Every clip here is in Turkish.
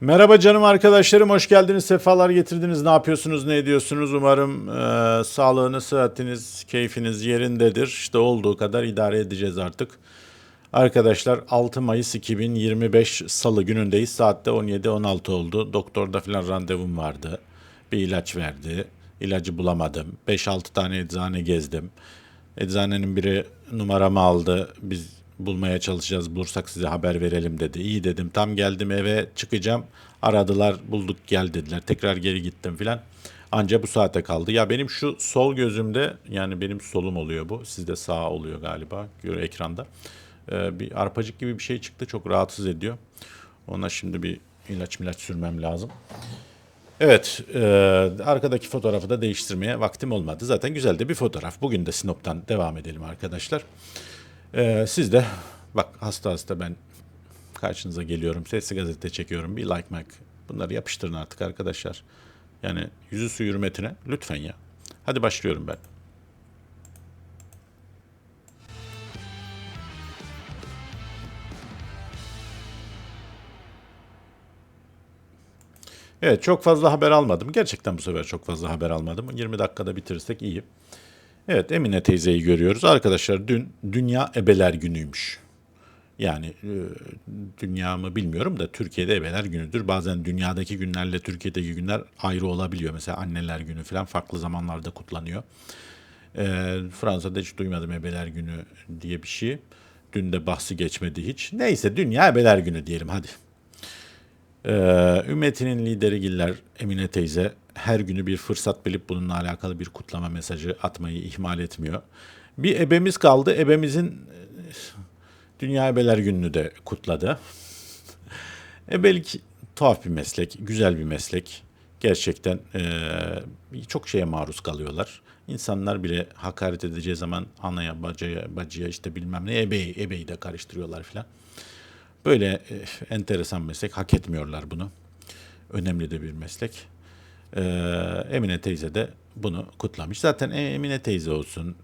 Merhaba canım arkadaşlarım, hoş geldiniz, sefalar getirdiniz. Ne yapıyorsunuz, ne ediyorsunuz? Umarım e, sağlığınız, sıhhatiniz, keyfiniz yerindedir. İşte olduğu kadar idare edeceğiz artık. Arkadaşlar 6 Mayıs 2025 Salı günündeyiz. Saatte 17-16 oldu. Doktorda falan randevum vardı. Bir ilaç verdi. İlacı bulamadım. 5-6 tane eczane gezdim. Eczanenin biri numaramı aldı. Biz bulmaya çalışacağız. Bulursak size haber verelim dedi. İyi dedim. Tam geldim eve çıkacağım. Aradılar bulduk gel dediler. Tekrar geri gittim filan. Anca bu saate kaldı. Ya benim şu sol gözümde yani benim solum oluyor bu. Sizde sağ oluyor galiba. Göre ekranda. Ee, bir arpacık gibi bir şey çıktı. Çok rahatsız ediyor. Ona şimdi bir ilaç milaç sürmem lazım. Evet, e, arkadaki fotoğrafı da değiştirmeye vaktim olmadı. Zaten güzel de bir fotoğraf. Bugün de Sinop'tan devam edelim arkadaşlar. E, siz de bak hasta hasta ben karşınıza geliyorum. Sesli gazete çekiyorum. Bir like mark. Bunları yapıştırın artık arkadaşlar. Yani yüzü su hürmetine lütfen ya. Hadi başlıyorum ben. Evet çok fazla haber almadım. Gerçekten bu sefer çok fazla haber almadım. 20 dakikada bitirirsek iyi. Evet Emine teyzeyi görüyoruz. Arkadaşlar dün Dünya Ebeler Günü'ymüş. Yani e, dünya mı bilmiyorum da Türkiye'de Ebeler Günü'dür. Bazen dünyadaki günlerle Türkiye'deki günler ayrı olabiliyor. Mesela Anneler Günü falan farklı zamanlarda kutlanıyor. E, Fransa'da hiç duymadım Ebeler Günü diye bir şey. Dün de bahsi geçmedi hiç. Neyse Dünya Ebeler Günü diyelim hadi. Ee, ümmetinin lideri Giller Emine teyze her günü bir fırsat bilip bununla alakalı bir kutlama mesajı atmayı ihmal etmiyor. Bir ebemiz kaldı. Ebemizin e, Dünya Ebeler Günü'nü de kutladı. Ebelik tuhaf bir meslek, güzel bir meslek. Gerçekten eee, çok şeye maruz kalıyorlar. İnsanlar bile hakaret edeceği zaman anaya, bacıya, bacıya işte bilmem ne ebeyi, ebeyi de karıştırıyorlar filan. Böyle e, enteresan meslek. Hak etmiyorlar bunu. Önemli de bir meslek. Ee, Emine teyze de bunu kutlamış. Zaten e, Emine teyze olsun,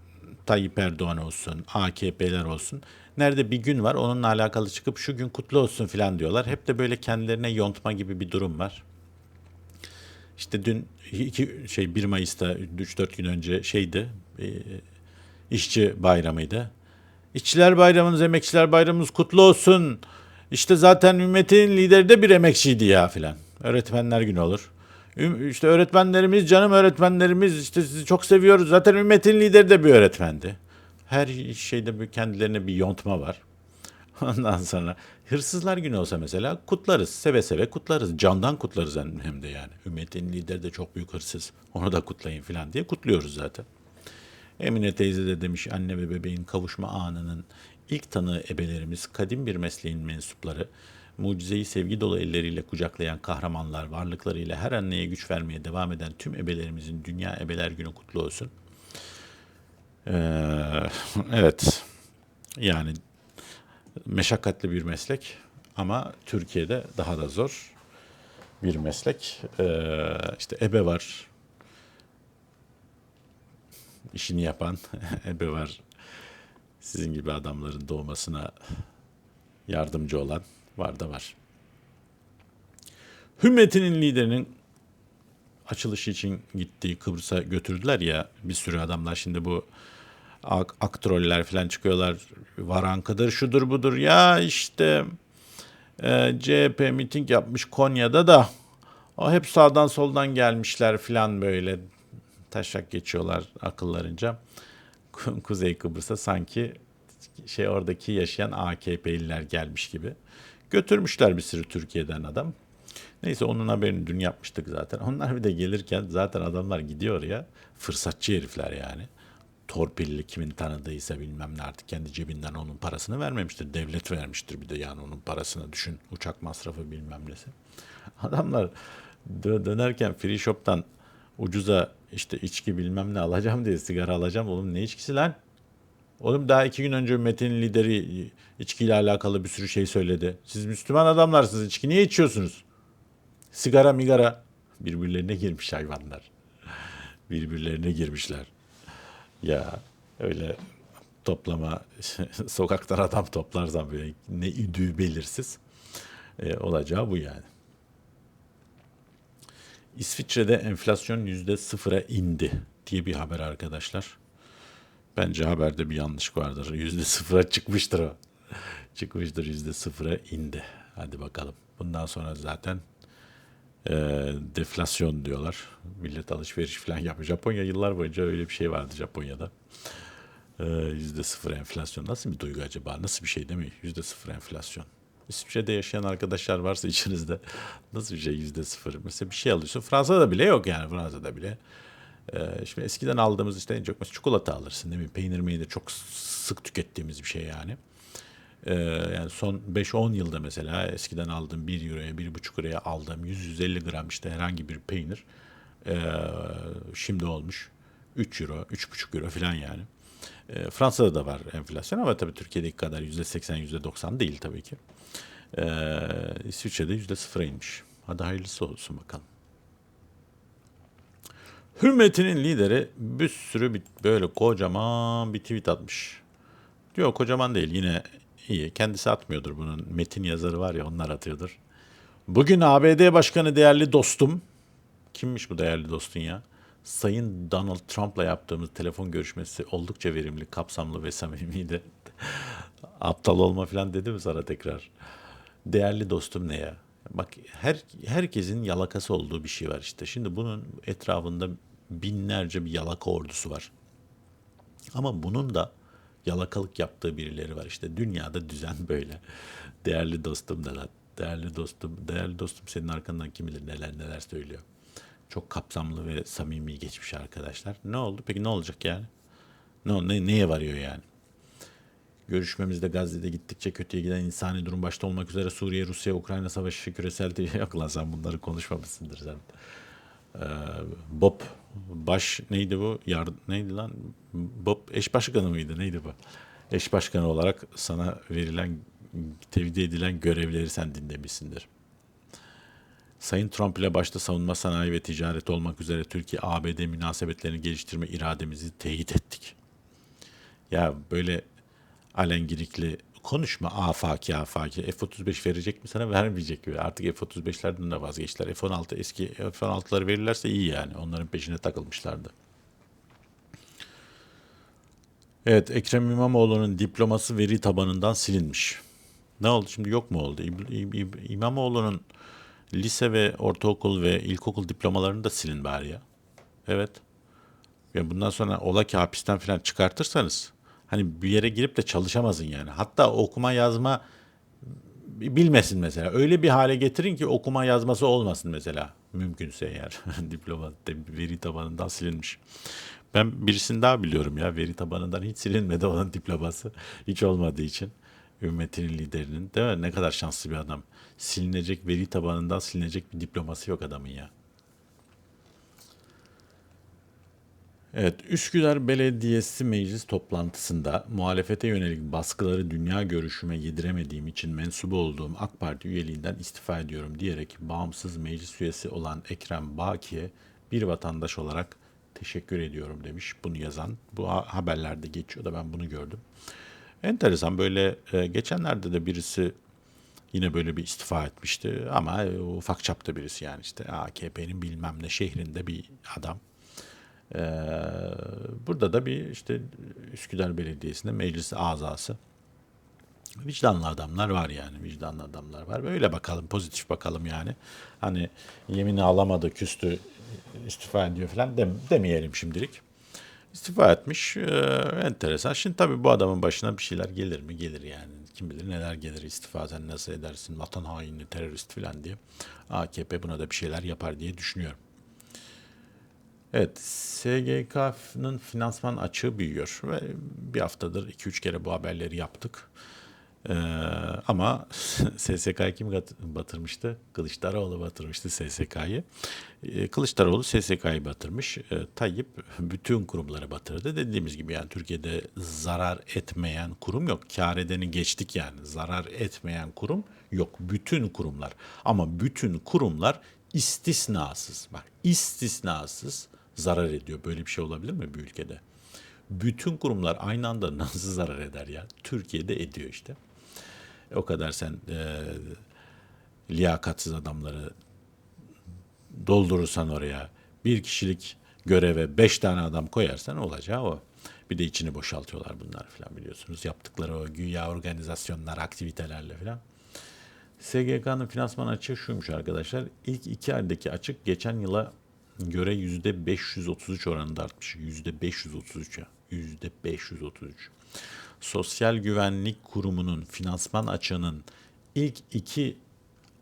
Tayyip Erdoğan olsun, AKP'ler olsun. Nerede bir gün var onunla alakalı çıkıp şu gün kutlu olsun filan diyorlar. Hep de böyle kendilerine yontma gibi bir durum var. İşte dün iki, şey 1 Mayıs'ta 3-4 gün önce şeydi e, işçi bayramıydı. İşçiler bayramınız, emekçiler bayramınız kutlu olsun. İşte zaten ümmetin lideri de bir emekçiydi ya filan. Öğretmenler günü olur. İşte öğretmenlerimiz, canım öğretmenlerimiz işte sizi çok seviyoruz. Zaten ümmetin lideri de bir öğretmendi. Her şeyde bir kendilerine bir yontma var. Ondan sonra hırsızlar günü olsa mesela kutlarız. Seve seve kutlarız. Candan kutlarız hem de yani. Ümmetin lideri de çok büyük hırsız. Onu da kutlayın filan diye kutluyoruz zaten. Emine teyze de demiş anne ve bebeğin kavuşma anının ilk tanığı ebelerimiz kadim bir mesleğin mensupları. Mucizeyi sevgi dolu elleriyle kucaklayan kahramanlar varlıklarıyla her anneye güç vermeye devam eden tüm ebelerimizin Dünya Ebeler Günü kutlu olsun. Ee, evet yani meşakkatli bir meslek ama Türkiye'de daha da zor bir meslek. Ee, işte ebe var, işini yapan ebe var. Sizin gibi adamların doğmasına yardımcı olan var da var. Hümmetinin liderinin açılışı için gittiği Kıbrıs'a götürdüler ya bir sürü adamlar şimdi bu ak, aktroller falan çıkıyorlar. Varankıdır, şudur budur. Ya işte e, CHP miting yapmış Konya'da da o hep sağdan soldan gelmişler falan böyle taşak geçiyorlar akıllarınca. Ku- Kuzey Kıbrıs'a sanki şey oradaki yaşayan AKP'liler gelmiş gibi. Götürmüşler bir sürü Türkiye'den adam. Neyse onun haberini dün yapmıştık zaten. Onlar bir de gelirken zaten adamlar gidiyor ya. Fırsatçı herifler yani. Torpilli kimin tanıdıysa bilmem ne artık kendi cebinden onun parasını vermemiştir. Devlet vermiştir bir de yani onun parasını düşün. Uçak masrafı bilmem nesi. Adamlar dö- dönerken free shop'tan ucuza işte içki bilmem ne alacağım diye sigara alacağım. Oğlum ne içkisi lan? Oğlum daha iki gün önce ümmetin lideri içkiyle alakalı bir sürü şey söyledi. Siz Müslüman adamlarsınız. içki niye içiyorsunuz? Sigara migara. Birbirlerine girmiş hayvanlar. Birbirlerine girmişler. Ya öyle toplama sokaktan adam toplarsam böyle ne idüğü belirsiz e, olacağı bu yani. İsviçre'de enflasyon yüzde sıfıra indi diye bir haber arkadaşlar. Bence haberde bir yanlışlık vardır. Yüzde sıfıra çıkmıştır o. Çıkmıştır yüzde sıfıra indi. Hadi bakalım. Bundan sonra zaten e, deflasyon diyorlar. Millet alışveriş falan yapıyor. Japonya yıllar boyunca öyle bir şey vardı Japonya'da. E, Yüzde sıfır enflasyon. Nasıl bir duygu acaba? Nasıl bir şey değil mi? Yüzde sıfır enflasyon. İsviçre'de yaşayan arkadaşlar varsa içinizde nasıl bir şey yüzde sıfır? Mesela bir şey alıyorsun. Fransa'da bile yok yani Fransa'da bile. Ee, şimdi eskiden aldığımız işte en çok mesela çikolata alırsın değil mi? Peynir meynir çok sık tükettiğimiz bir şey yani. Ee, yani son 5-10 yılda mesela eskiden aldığım 1 euroya 1,5 euroya aldığım 100-150 gram işte herhangi bir peynir ee, şimdi olmuş 3 euro, 3,5 euro falan yani. Ee, Fransa'da da var enflasyon ama tabii Türkiye'deki kadar %80, %90 değil tabii ki. Ee, İsviçre'de %0'a inmiş. Hadi hayırlısı olsun bakalım. Hürmetinin lideri bir sürü bir, böyle kocaman bir tweet atmış. Diyor kocaman değil yine iyi. Kendisi atmıyordur bunun. Metin yazarı var ya onlar atıyordur. Bugün ABD Başkanı değerli dostum. Kimmiş bu değerli dostun ya? Sayın Donald Trump'la yaptığımız telefon görüşmesi oldukça verimli, kapsamlı ve samimiydi. Aptal olma falan dedi mi sana tekrar? Değerli dostum ne ya? Bak her herkesin yalakası olduğu bir şey var işte. Şimdi bunun etrafında binlerce bir yalaka ordusu var. Ama bunun da yalakalık yaptığı birileri var işte. Dünyada düzen böyle. Değerli dostum lan. Değerli dostum, değerli dostum senin arkandan kim bilir neler neler söylüyor. Çok kapsamlı ve samimi geçmiş arkadaşlar. Ne oldu? Peki ne olacak yani? Ne, ne neye varıyor yani? Görüşmemizde Gazze'de gittikçe kötüye giden insani durum başta olmak üzere Suriye, Rusya, Ukrayna savaşı, küresel değil. Yok lan sen bunları konuşmamışsındır sen. Ee, Bob baş neydi bu? Yard neydi lan? Bob eş başkanı mıydı? Neydi bu? Eş başkanı olarak sana verilen tevdi edilen görevleri sen dinlemişsindir. Sayın Trump ile başta savunma sanayi ve ticaret olmak üzere Türkiye-ABD münasebetlerini geliştirme irademizi teyit ettik. Ya böyle alengirikli konuşma afaki afaki. F-35 verecek mi sana vermeyecek mi? Artık F-35'lerden de vazgeçtiler. F-16 eski F-16'ları verirlerse iyi yani. Onların peşine takılmışlardı. Evet Ekrem İmamoğlu'nun diploması veri tabanından silinmiş. Ne oldu şimdi yok mu oldu? İb- İb- İb- İmamoğlu'nun lise ve ortaokul ve ilkokul diplomalarını da silin bari ya. Evet. Ya bundan sonra ola ki hapisten falan çıkartırsanız hani bir yere girip de çalışamazsın yani. Hatta okuma yazma bilmesin mesela. Öyle bir hale getirin ki okuma yazması olmasın mesela. Mümkünse eğer. Diploma veri tabanından silinmiş. Ben birisini daha biliyorum ya. Veri tabanından hiç silinmedi onun diploması. Hiç olmadığı için. Ümmetinin liderinin. Değil mi? Ne kadar şanslı bir adam. Silinecek veri tabanından silinecek bir diploması yok adamın ya. Evet, Üsküdar Belediyesi meclis toplantısında muhalefete yönelik baskıları dünya görüşüme yediremediğim için mensubu olduğum AK Parti üyeliğinden istifa ediyorum diyerek bağımsız meclis üyesi olan Ekrem Baki'ye bir vatandaş olarak teşekkür ediyorum demiş bunu yazan. Bu ha- haberlerde geçiyor da ben bunu gördüm. Enteresan böyle e, geçenlerde de birisi yine böyle bir istifa etmişti ama e, ufak çapta birisi yani işte AKP'nin bilmem ne şehrinde bir adam. Ee, burada da bir işte Üsküdar Belediyesi'nde meclis azası. Vicdanlı adamlar var yani. Vicdanlı adamlar var. Böyle bakalım, pozitif bakalım yani. Hani yemini alamadı, küstü, istifa ediyor falan dem demeyelim şimdilik. İstifa etmiş. Ee, enteresan. Şimdi tabii bu adamın başına bir şeyler gelir mi? Gelir yani. Kim bilir neler gelir istifa sen nasıl edersin vatan haini terörist falan diye. AKP buna da bir şeyler yapar diye düşünüyorum. Evet, SGK'nın finansman açığı büyüyor ve bir haftadır 2-3 kere bu haberleri yaptık. Ee, ama SSK'yı kim batırmıştı? Kılıçdaroğlu batırmıştı SSK'yı. Ee, Kılıçdaroğlu SSK'yı batırmış. Ee, Tayyip bütün kurumları batırdı. Dediğimiz gibi yani Türkiye'de zarar etmeyen kurum yok. Kâr edeni geçtik yani. Zarar etmeyen kurum yok. Bütün kurumlar. Ama bütün kurumlar istisnasız. Bak istisnasız zarar ediyor. Böyle bir şey olabilir mi bir ülkede? Bütün kurumlar aynı anda nasıl zarar eder ya? Türkiye'de ediyor işte. O kadar sen e, liyakatsiz adamları doldurursan oraya bir kişilik göreve beş tane adam koyarsan olacağı o. Bir de içini boşaltıyorlar bunlar falan biliyorsunuz. Yaptıkları o güya organizasyonlar, aktivitelerle falan. SGK'nın finansman açığı şuymuş arkadaşlar. İlk iki aydaki açık geçen yıla göre yüzde 533 oranında artmış. Yüzde 533 ya. Yüzde 533. Sosyal Güvenlik Kurumu'nun finansman açığının ilk iki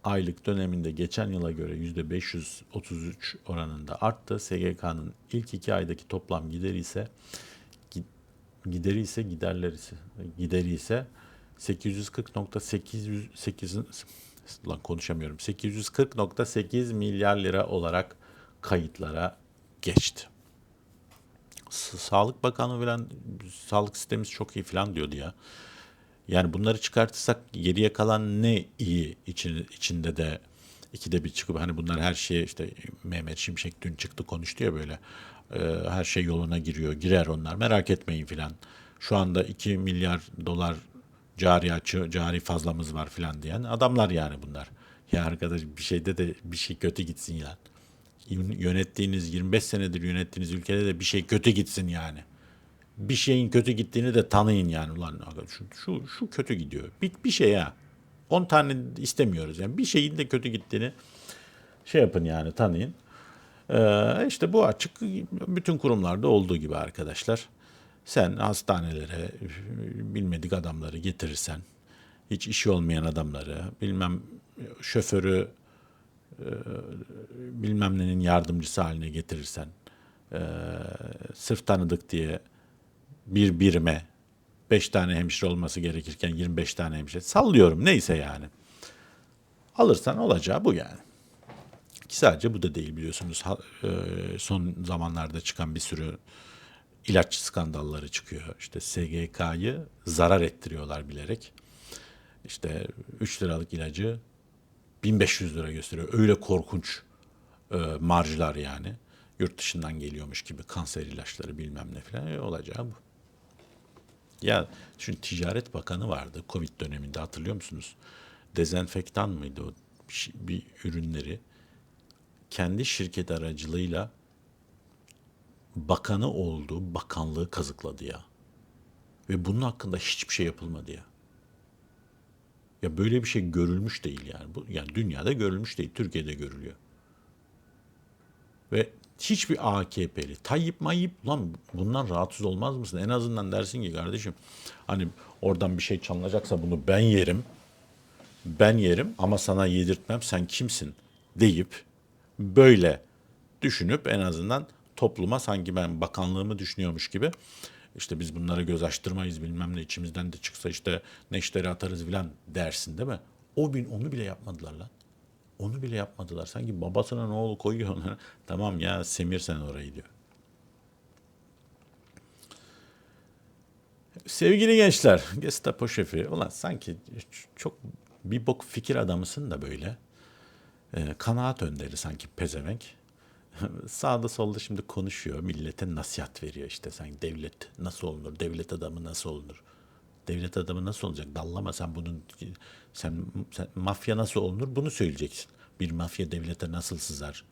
aylık döneminde geçen yıla göre yüzde 533 oranında arttı. SGK'nın ilk iki aydaki toplam gideri ise gideri ise giderleri ise gideri ise 840.808 lan konuşamıyorum. 840.8 milyar lira olarak kayıtlara geçti. Sağlık Bakanı falan sağlık sistemimiz çok iyi falan diyordu ya. Yani bunları çıkartırsak geriye kalan ne iyi için, içinde de ikide bir çıkıp hani bunlar her şeye işte Mehmet Şimşek dün çıktı konuştu ya böyle e, her şey yoluna giriyor girer onlar merak etmeyin filan. Şu anda 2 milyar dolar cari açı cari fazlamız var filan diyen adamlar yani bunlar. Ya arkadaş bir şeyde de bir şey kötü gitsin ya. Yönettiğiniz 25 senedir yönettiğiniz ülkede de bir şey kötü gitsin yani bir şeyin kötü gittiğini de tanıyın yani. Ulan şu, şu, şu kötü gidiyor. Bir, bir şey ya. 10 tane istemiyoruz. Yani bir şeyin de kötü gittiğini şey yapın yani tanıyın. Ee, işte bu açık bütün kurumlarda olduğu gibi arkadaşlar. Sen hastanelere bilmedik adamları getirirsen, hiç işi olmayan adamları, bilmem şoförü e, bilmem nenin yardımcısı haline getirirsen, e, sırf tanıdık diye bir birime 5 tane hemşire olması gerekirken 25 tane hemşire sallıyorum neyse yani. Alırsan olacağı bu yani. Ki sadece bu da değil biliyorsunuz. E, son zamanlarda çıkan bir sürü ilaç skandalları çıkıyor. İşte SGK'yı zarar ettiriyorlar bilerek. İşte 3 liralık ilacı 1500 lira gösteriyor. Öyle korkunç e, marjlar yani. Yurt dışından geliyormuş gibi kanser ilaçları bilmem ne falan e, olacağı bu. Ya şimdi Ticaret Bakanı vardı Covid döneminde hatırlıyor musunuz? Dezenfektan mıydı o bir, bir ürünleri kendi şirket aracılığıyla bakanı olduğu bakanlığı kazıkladı ya. Ve bunun hakkında hiçbir şey yapılmadı ya. Ya böyle bir şey görülmüş değil yani. Bu yani dünyada görülmüş değil, Türkiye'de görülüyor. Ve hiçbir AKP'li Tayyip Mayyip lan bundan rahatsız olmaz mısın? En azından dersin ki kardeşim hani oradan bir şey çalınacaksa bunu ben yerim. Ben yerim ama sana yedirtmem sen kimsin deyip böyle düşünüp en azından topluma sanki ben bakanlığımı düşünüyormuş gibi işte biz bunlara göz açtırmayız bilmem ne içimizden de çıksa işte neşteri atarız filan dersin değil mi? O gün onu bile yapmadılar lan. Onu bile yapmadılar. Sanki babasına ne oğlu koyuyor onlara. tamam ya semir sen orayı diyor. Sevgili gençler, Gestapo şefi, ulan sanki çok bir bok fikir adamısın da böyle. E, kanaat önderi sanki pezevenk. Sağda solda şimdi konuşuyor, millete nasihat veriyor işte sanki devlet nasıl olunur, devlet adamı nasıl olunur. Devlet adamı nasıl olacak? Dallama sen bunun sen, sen mafya nasıl olunur bunu söyleyeceksin. Bir mafya devlete nasıl sızar?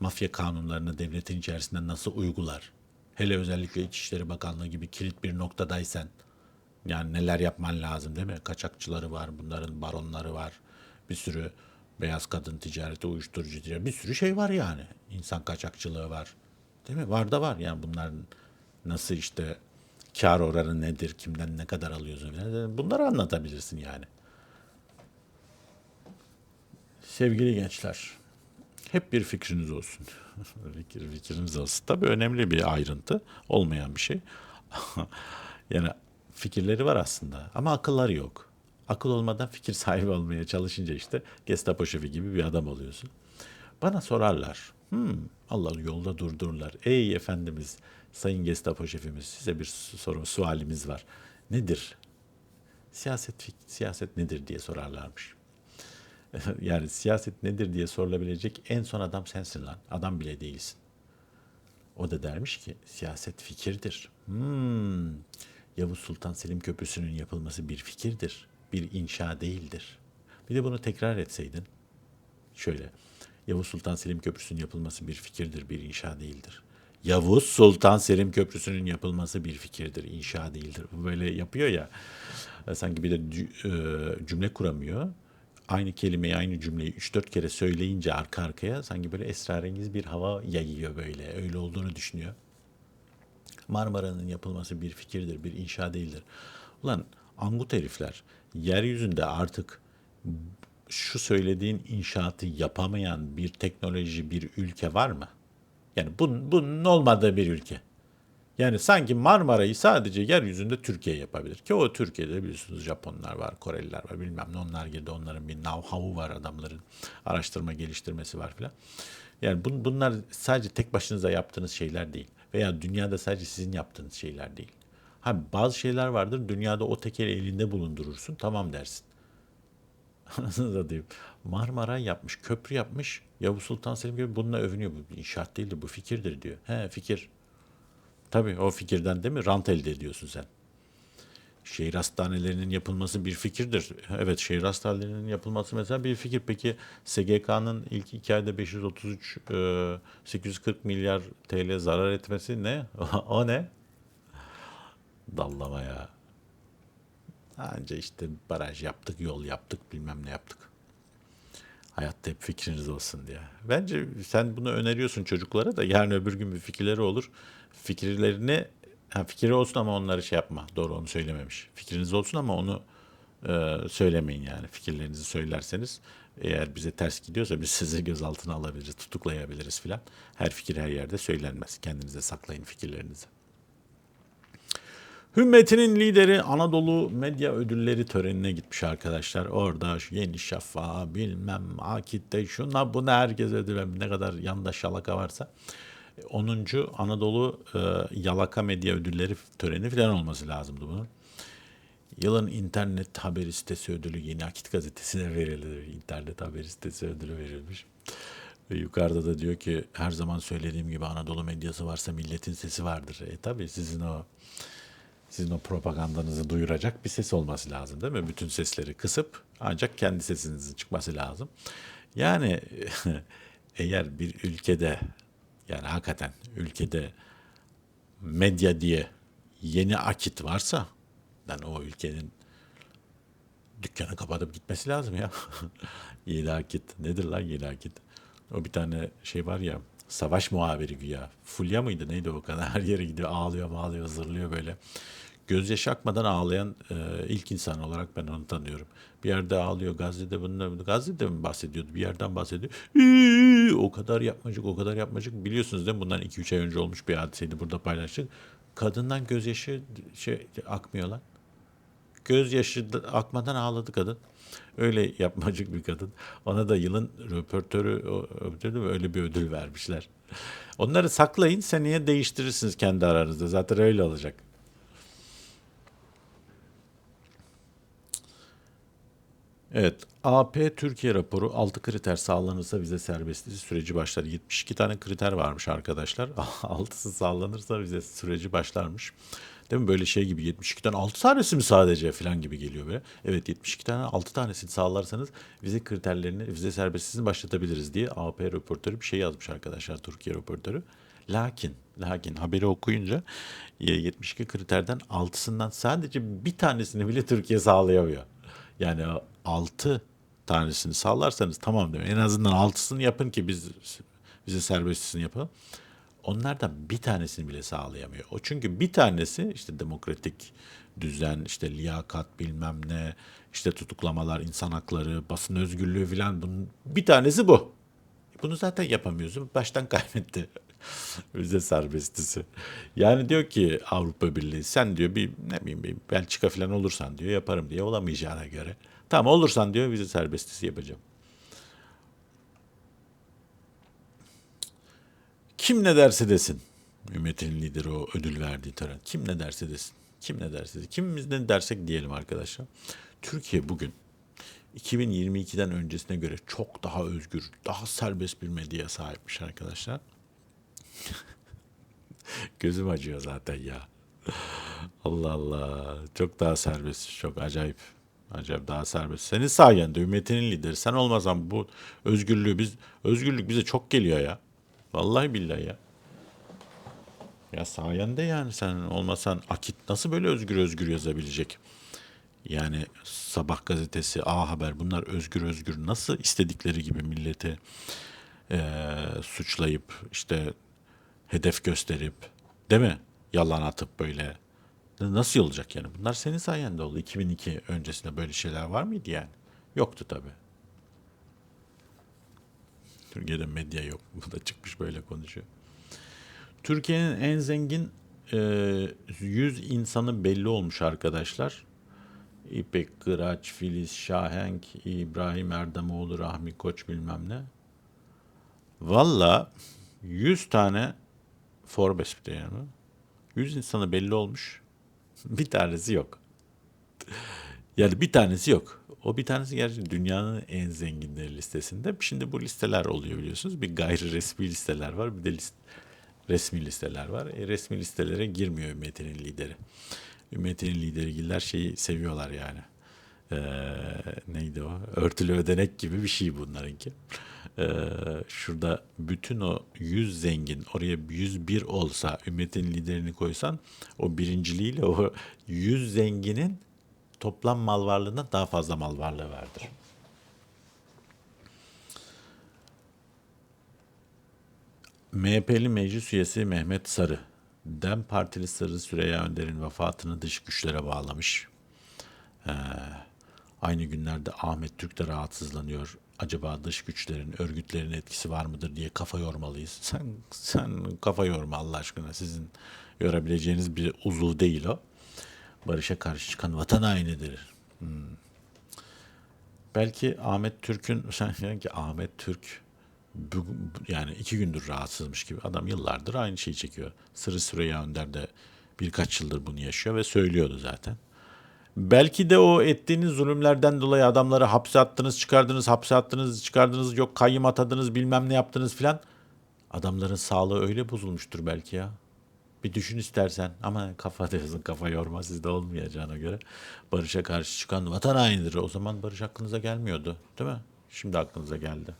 Mafya kanunlarını devletin içerisinde nasıl uygular? Hele özellikle İçişleri Bakanlığı gibi kilit bir noktadaysan yani neler yapman lazım değil mi? Kaçakçıları var, bunların baronları var. Bir sürü beyaz kadın ticareti, uyuşturucu ticareti, bir sürü şey var yani. İnsan kaçakçılığı var. Değil mi? Var da var yani bunların nasıl işte kar oranı nedir, kimden ne kadar alıyorsun falan. Bunları anlatabilirsin yani. Sevgili gençler, hep bir fikriniz olsun. Fikir, fikriniz olsun. Tabii önemli bir ayrıntı, olmayan bir şey. yani fikirleri var aslında ama akılları yok. Akıl olmadan fikir sahibi olmaya çalışınca işte Gestapo şefi gibi bir adam oluyorsun. Bana sorarlar. Hmm, Allah yolda durdururlar. Ey efendimiz, sayın Gestapo şefimiz size bir soru, sualimiz var. Nedir? Siyaset, siyaset nedir diye sorarlarmış. yani siyaset nedir diye sorulabilecek en son adam sensin lan. Adam bile değilsin. O da dermiş ki siyaset fikirdir. Hmm, Yavuz Sultan Selim Köprüsü'nün yapılması bir fikirdir. Bir inşa değildir. Bir de bunu tekrar etseydin. Şöyle. Yavuz Sultan Selim Köprüsü'nün yapılması bir fikirdir, bir inşa değildir. Yavuz Sultan Selim Köprüsü'nün yapılması bir fikirdir, inşa değildir. Böyle yapıyor ya, e, sanki bir de e, cümle kuramıyor. Aynı kelimeyi, aynı cümleyi 3-4 kere söyleyince arka arkaya sanki böyle esrarengiz bir hava yayıyor böyle. Öyle olduğunu düşünüyor. Marmara'nın yapılması bir fikirdir, bir inşa değildir. Ulan angut herifler, yeryüzünde artık şu söylediğin inşaatı yapamayan bir teknoloji, bir ülke var mı? Yani bunun, bunun olmadığı bir ülke. Yani sanki Marmara'yı sadece yeryüzünde Türkiye yapabilir. Ki o Türkiye'de biliyorsunuz Japonlar var, Koreliler var bilmem ne onlar girdi. Onların bir know-how'u var adamların. Araştırma geliştirmesi var filan. Yani bun, bunlar sadece tek başınıza yaptığınız şeyler değil. Veya dünyada sadece sizin yaptığınız şeyler değil. Ha, bazı şeyler vardır dünyada o tekeli elinde bulundurursun tamam dersin. Anasını da diyeyim. Marmara yapmış, köprü yapmış. Yavuz Sultan Selim gibi bununla övünüyor. Bu inşaat değildir, bu fikirdir diyor. He fikir. Tabii o fikirden değil mi? Rant elde ediyorsun sen. Şehir hastanelerinin yapılması bir fikirdir. Evet şehir hastanelerinin yapılması mesela bir fikir. Peki SGK'nın ilk iki ayda 533 e, 840 milyar TL zarar etmesi ne? o ne? Dallama ya. Anca işte baraj yaptık, yol yaptık, bilmem ne yaptık. Hayatta hep fikriniz olsun diye. Bence sen bunu öneriyorsun çocuklara da yarın öbür gün bir fikirleri olur. Fikirlerini, ha, fikri olsun ama onları şey yapma. Doğru onu söylememiş. Fikriniz olsun ama onu e, söylemeyin yani. Fikirlerinizi söylerseniz eğer bize ters gidiyorsa biz sizi gözaltına alabiliriz, tutuklayabiliriz filan. Her fikir her yerde söylenmez. Kendinize saklayın fikirlerinizi. Hümmetinin lideri Anadolu Medya Ödülleri törenine gitmiş arkadaşlar. Orada Yeni Şafak, bilmem Akit'te şuna buna herkes ödül. Ne kadar yandaş yalaka varsa. 10. Anadolu e, Yalaka Medya Ödülleri töreni falan olması lazımdı bunun. Yılın internet haberi sitesi ödülü Yeni Akit gazetesine verilir. İnternet haberi sitesi ödülü verilmiş. Ve yukarıda da diyor ki her zaman söylediğim gibi Anadolu medyası varsa milletin sesi vardır. E tabi sizin o sizin o propagandanızı duyuracak bir ses olması lazım değil mi? Bütün sesleri kısıp ancak kendi sesinizin çıkması lazım. Yani eğer bir ülkede yani hakikaten ülkede medya diye yeni akit varsa yani o ülkenin dükkanı kapatıp gitmesi lazım ya. yeni akit nedir lan yeni akit? O bir tane şey var ya savaş muhabiri güya. Fulya mıydı neydi o kadar her yere gidiyor ağlıyor ağlıyor zırlıyor böyle. Gözyaşı akmadan ağlayan e, ilk insan olarak ben onu tanıyorum. Bir yerde ağlıyor Gazze'de bunlar Gazze'de mi bahsediyordu bir yerden bahsediyor. İyi, o kadar yapmacık o kadar yapmacık biliyorsunuz değil mi bundan 2-3 ay önce olmuş bir hadiseydi burada paylaştık. Kadından gözyaşı şey akmıyor lan. Gözyaşı da- akmadan ağladı kadın. Öyle yapmacık bir kadın. Ona da yılın röportörü ödülü öyle bir ödül vermişler. Onları saklayın seneye değiştirirsiniz kendi aranızda. Zaten öyle olacak. Evet, AP Türkiye raporu 6 kriter sağlanırsa vize serbestliği süreci başlar. 72 tane kriter varmış arkadaşlar. 6'sı sağlanırsa vize süreci başlarmış. Değil mi? Böyle şey gibi 72 tane 6 tanesi mi sadece falan gibi geliyor be. Evet 72 tane 6 tanesini sağlarsanız vize kriterlerini, vize serbestliğini başlatabiliriz diye AP röportörü bir şey yazmış arkadaşlar Türkiye röportörü. Lakin, lakin haberi okuyunca e, 72 kriterden 6'sından sadece bir tanesini bile Türkiye sağlayamıyor. Yani 6 tanesini sağlarsanız tamam diyor. En azından 6'sını yapın ki biz bize serbestisini yapalım. Onlardan bir tanesini bile sağlayamıyor. O çünkü bir tanesi işte demokratik düzen, işte liyakat bilmem ne, işte tutuklamalar, insan hakları, basın özgürlüğü filan bunun bir tanesi bu. Bunu zaten yapamıyorsun. Baştan kaybetti. Vize serbestisi. Yani diyor ki Avrupa Birliği sen diyor bir ne bileyim bir Belçika falan olursan diyor yaparım diye olamayacağına göre. Tamam olursan diyor vize serbestisi yapacağım. Kim ne derse desin. Ümmetin lideri o ödül verdiği tören. Kim ne derse desin. Kim ne derse desin. Kimimiz ne dersek diyelim arkadaşlar. Türkiye bugün 2022'den öncesine göre çok daha özgür, daha serbest bir medyaya sahipmiş arkadaşlar. Gözüm acıyor zaten ya. Allah Allah. Çok daha serbest, çok acayip. Acayip daha serbest. Senin sayende ümmetinin lideri. Sen olmasan bu özgürlüğü biz özgürlük bize çok geliyor ya. Vallahi billahi ya. Ya sayende yani sen olmasan Akit nasıl böyle özgür özgür yazabilecek? Yani Sabah gazetesi, A Haber bunlar özgür özgür nasıl istedikleri gibi milleti eee, suçlayıp işte hedef gösterip değil mi? Yalan atıp böyle nasıl olacak yani? Bunlar senin sayende oldu. 2002 öncesinde böyle şeyler var mıydı yani? Yoktu tabii. Türkiye'de medya yok. Bu da çıkmış böyle konuşuyor. Türkiye'nin en zengin e, 100 insanı belli olmuş arkadaşlar. İpek Kıraç, Filiz Şahenk, İbrahim Erdemoğlu, Rahmi Koç bilmem ne. Valla 100 tane Forbes bir de yani. 100 insanı belli olmuş. Bir tanesi yok. Yani bir tanesi yok. O bir tanesi gerçekten dünyanın en zenginleri listesinde. Şimdi bu listeler oluyor biliyorsunuz. Bir gayri resmi listeler var. Bir de list, resmi listeler var. E, resmi listelere girmiyor ümmetinin lideri. Ümmetinin lidergiller şeyi seviyorlar yani. Ee, neydi o? Örtülü ödenek gibi bir şey bunlarınki. Ee, şurada bütün o 100 zengin oraya 101 olsa ümmetin liderini koysan o birinciliğiyle o 100 zenginin toplam mal varlığından daha fazla mal varlığı vardır. MHP'li meclis üyesi Mehmet Sarı, DEM Partili Sarı Süreyya Önder'in vefatını dış güçlere bağlamış. Ee, aynı günlerde Ahmet Türk de rahatsızlanıyor. Acaba dış güçlerin, örgütlerin etkisi var mıdır diye kafa yormalıyız. Sen, sen kafa yorma Allah aşkına. Sizin yorabileceğiniz bir uzuv değil o. Barış'a karşı çıkan vatan hainidir. Hmm. Belki Ahmet Türk'ün, sen ki Ahmet Türk yani iki gündür rahatsızmış gibi. Adam yıllardır aynı şeyi çekiyor. Sırrı Süreyya Önder de birkaç yıldır bunu yaşıyor ve söylüyordu zaten. Belki de o ettiğiniz zulümlerden dolayı adamları hapse attınız, çıkardınız, hapse attınız, çıkardınız, yok kayyım atadınız, bilmem ne yaptınız filan. Adamların sağlığı öyle bozulmuştur belki ya. Bir düşün istersen ama kafa diyorsun kafa yorma sizde olmayacağına göre. Barış'a karşı çıkan vatan hainidir. O zaman Barış aklınıza gelmiyordu değil mi? Şimdi aklınıza geldi.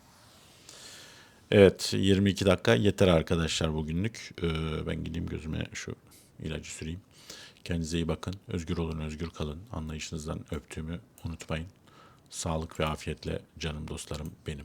Evet 22 dakika yeter arkadaşlar bugünlük. Ee, ben gideyim gözüme şu ilacı süreyim. Kendinize iyi bakın. Özgür olun, özgür kalın. Anlayışınızdan öptüğümü unutmayın. Sağlık ve afiyetle canım dostlarım benim.